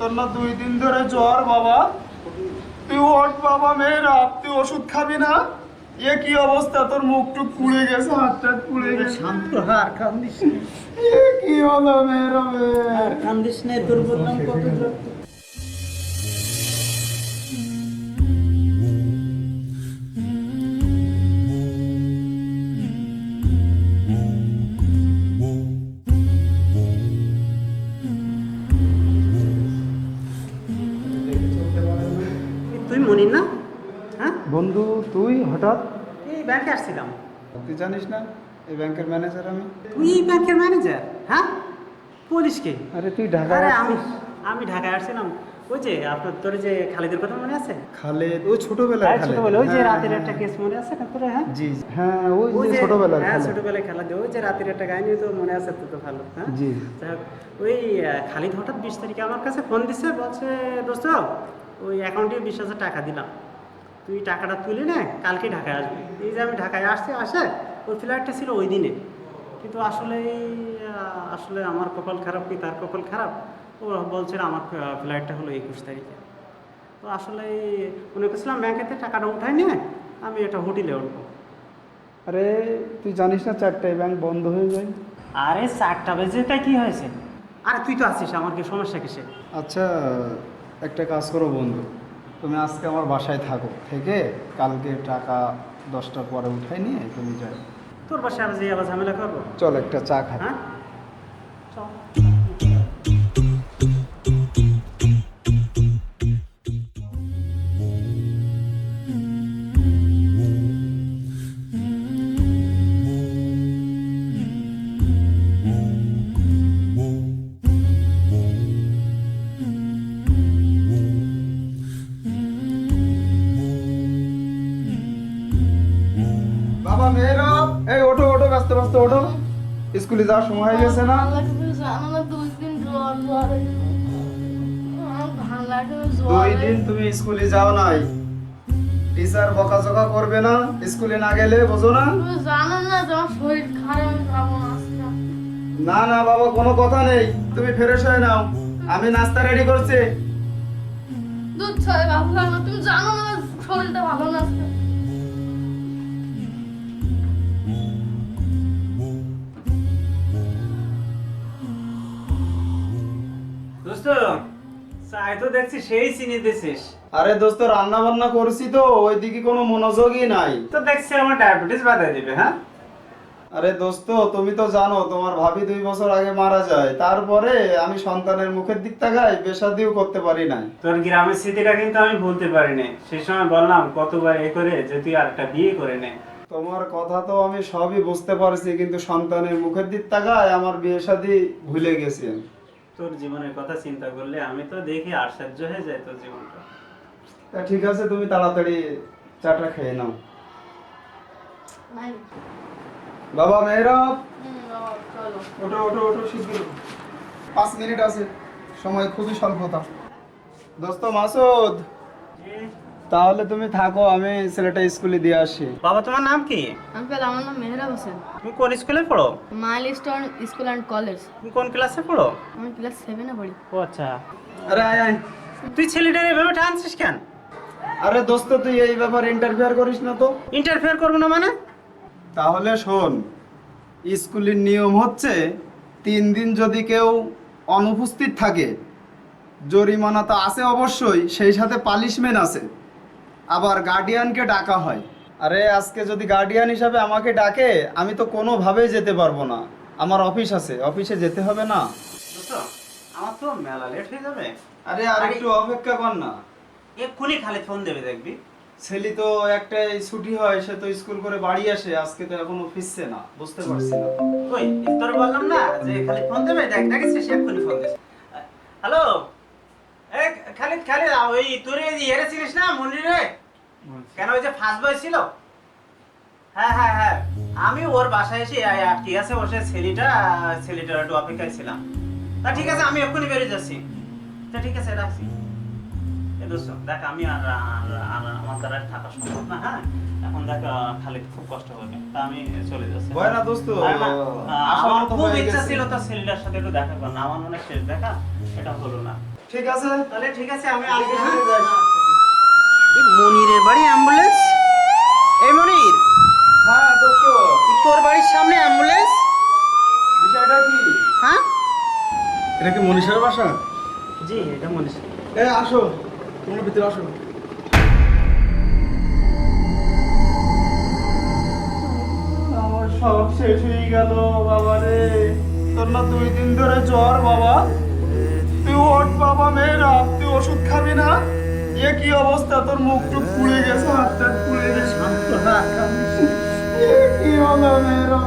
তোর না দুই দিন ধরে জ্বর বাবা। তুই ওঠ বাবা মেয়েরা তুই ওষুধ খাবি না? এ কি অবস্থা? তোর মুখ টুক পুড়ে গেছে হাত টাত পুড়ে গেছে। শান্ত হার আর কান্দিস এ কি হলো মেয়েরা মেয়ে কান্দিস না তোর বললাম কত জ্বর। এই ব্যাংকে আসছিলাম। তুই জানিস না এই ব্যাংকের ম্যানেজার আমি? তুই এই ব্যাংকের ম্যানেজার হ্যাঁ? পুলিশকে? আরে তুই ঢাকা আরে আমি আমি ঢাকায় আসছিলাম। ওই যে আপনার তোর যে খালিদের কথা মনে আছে? খালেদ ওই হ্যাঁ, ছোটবেলায় ওই যে হ্যাঁ, রাতের হ্যাঁ, একটা কেস মনে আছে না তোর হ্যাঁ? জি। হ্যাঁ ওই যে হ্যাঁ ছোটবেলায় খেলা ওই যে রাতের একটা কাহিনী তো মনে আছে তো তো ভালো হ্যাঁ? জি। ওই খালিদ হঠাৎ বিশ তারিখে আমার কাছে ফোন দিছে বলছে দোস্ত ওই অ্যাকাউন্টে বিশ হাজার টাকা দিলাম। তুই টাকাটা তুলে নে কালকে ঢাকায় আসবি। এই যে আমি ঢাকায় আসছি আসে ওই ফ্লাইটটা ছিল ওই দিনে। কিন্তু আসলে আসলে আমার কপাল খারাপ কি তার কপাল খারাপ? ও বলছে আমার ফ্লাইটটা হলো একুশ তারিখে। তো আসলে মনে করছিলাম ব্যাংকেতে টাকাটা উঠাই নিয়ে আমি এটা হোটেলে উঠবো। আরে তুই জানিস না চারটায় ব্যাংক বন্ধ হয়ে যায়? আরে চারটা বেজে বেজেটা কি হয়েছে? আরে তুই তো আছিস আমার কি সমস্যা কিসে আচ্ছা একটা কাজ করো বন্ধু। তুমি আজকে আমার বাসায় থাকো থেকে কালকে টাকা দশটার পরে উঠাই নিয়ে তুমি যাই তোর বাসায় আর যে আবার ঝামেলা করব? চল একটা চা খাই। হ্যাঁ? চল। ব্যস্ত ব্যস্ত ওঠো স্কুলে যাওয়ার সময় হয়ে গেছে না। দুই দিন তুমি স্কুলে যাও নাই। টিচার বকাঝকা করবে না স্কুলে না গেলে বোঝো না। না না বাবা কোনো কথা নেই। তুমি ফ্রেশ হয়ে নাও। আমি নাস্তা রেডি করছি। দুধ ছয় না তুমি জানো না শরীরটা ভালো না তো দেখছি সেই আরে দোস্ত রান্না বান্না করছি তো ওইদিকে কোনো মনোযোগই নাই। তো দেখছি আমার ডায়াবেটিস বাধাই দিবে হ্যাঁ? আরে দোস্ত তুমি তো জানো তোমার ভাবি দুই বছর আগে মারা যায়। তারপরে আমি সন্তানের মুখের দিক তাকাই বেশাদিও করতে পারি নাই। তোর গ্রামের স্মৃতিটা কিন্তু আমি ভুলতে পারিনি। সেই সময় বললাম কতবার এ করে যে তুই আরেকটা বিয়ে করে নে। তোমার কথা তো আমি সবই বুঝতে পারছি কিন্তু সন্তানের মুখের দিক তাকায় আমার বিয়ে শাদি ভুলে গেছি। আমি। তোর জীবনের কথা চিন্তা করলে আমি তো দেখি আশ্চর্য হয়ে যায় তোর জীবনটা। তা ঠিক আছে তুমি তাড়াতাড়ি চাটা খেয়ে নাও। বাবা মেহরা হুম, বাবা, চলো। ওঠো ওঠো ওঠো শিগগির। পাঁচ মিনিট আছে সময় খুবই স্বল্পতা। দোস্ত মাসুদ? তাহলে তুমি থাকো আমি ছেলেটা স্কুলে দিয়ে আসি। বাবা তোমার নাম কি? আঙ্কেল আমার নাম মেহরাব হোসেন। তুমি কোন স্কুলে পড়ো? Milestone school and college. তুমি কোন ক্লাসে পড়ো? আমি ক্লাস সেভেনে পড়ি। ও আচ্ছা। আরে আয় আয়। তুই ছেলেটার এভাবে টানছিস কেন? আরে দোস্ত তুই এই ব্যাপারে ইন্টারফেয়ার করিস না তো। ইন্টারফেয়ার করব না মানে? তাহলে শোন স্কুলের নিয়ম হচ্ছে তিন দিন যদি কেউ অনুপস্থিত থাকে জরিমানা তো আছে অবশ্যই সেই সাথে পালিশমেন্ট আছে। আবার গার্ডিয়ানকে ডাকা হয়। আরে আজকে যদি গার্ডিয়ান হিসাবে আমাকে ডাকে আমি তো কোনোভাবেই যেতে পারব না। আমার অফিস আছে অফিসে যেতে হবে না। আমার তো মেলা লেট হয়ে যাবে। আরে আর একটু অপেক্ষা কর না। এক্ষুনি খালি ফোন দেবে দেখবি। ছেলে তো একটাই ছুটি হয় সে তো স্কুল করে বাড়ি আসে আজকে তো এখনও ফিরছে না বুঝতে পারছি না। ওই তোর বললাম না যে খালি ফোন দেবে? দেখ দেখেছি সে এক্ষুনি ফোন দিচ্ছে হ্যালো? এ খালিদ খালিদ ওই তোর ইয়ে না মন্দিরে কেন ওই যে ফার্স্ট বয় ছিল? হ্যাঁ হ্যাঁ হ্যাঁ। আমি ওর বাসায় এসে আটকে আছে বসে ছেলেটা ছেলেটার একটু অপেক্ষায় ছিলাম। তা ঠিক আছে আমি এক্ষুনি বেরিয়ে যাচ্ছি। তা ঠিক আছে রাখছি। দেখ আমি আর আমার দ্বারা থাকা সম্ভব না হ্যাঁ? এখন দেখ খালিদ খুব কষ্ট হবে। তা আমি চলে যাচ্ছি। ভয় না দোস্ত, আমার খুব ইচ্ছা ছিল তো ছেলেটার সাথে একটু দেখা করার। আমার মনে শেষ দেখা এটা হলো না। ঠিক আছে। তাহলে ঠিক আছে আমি আসব হ্যাঁ? এই মনিরের বাড়ি অ্যাম্বুলেন্স এই মনির হ্যাঁ দোস্ত তোর বাড়ির সামনে অ্যাম্বুলেন্স বিষয়টা কি হ্যাঁ এটা কি মনীষের বাসা? জি এটা মনীষ এ আসো। তোমরা ভিতরে আসো। আমার সব শেষ হয়ে গেল বাবা রে। তোর না দুই দিন ধরে জ্বর বাবা। তুই ওঠ বাবা মেয়েরা। তুই ওষুধ খাবি না? এ কি অবস্থা? তোর মুখ টুক পুড়ে গেছে হাত পুড়ে গেছে কি হলো মেয়েরা?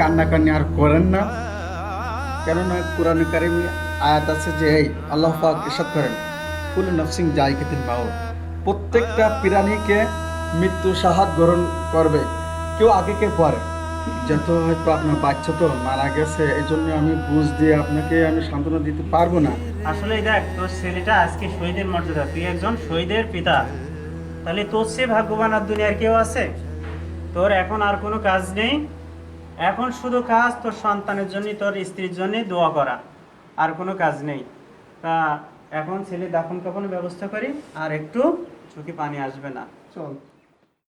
কান্নাকান্নি আর করেন না। কেননা কোরআন কারিমে আয়াত আছে যে, এই, আল্লাহ পাক ইরশাদ করেন কুল নফসিং জায়গাতিন বাউ প্রত্যেকটা প্রাণীকে মৃত্যু সাহাত গ্রহণ করবে। কেউ আগে কে পরে? যেহেতু হয়তো আপনার বাচ্চা তো মারা গেছে এই জন্য আমি বুঝ দিয়ে আপনাকে আমি সান্ত্বনা দিতে পারব না। আসলে দেখ, তোর ছেলেটা আজকে শহীদের মর্যাদা। তুই একজন শহীদের পিতা। তাহলে তোর সে ভাগ্যবান আর দুনিয়ার কেউ আছে? তোর এখন আর কোনো কাজ নেই? এখন শুধু কাজ তোর সন্তানের জন্য তোর স্ত্রীর জন্য দোয়া করা। আর কোনো কাজ নেই। তা এখন ছেলে দাফন কাফনের ব্যবস্থা করি, আর একটু চোখে পানি আসবে না। চল।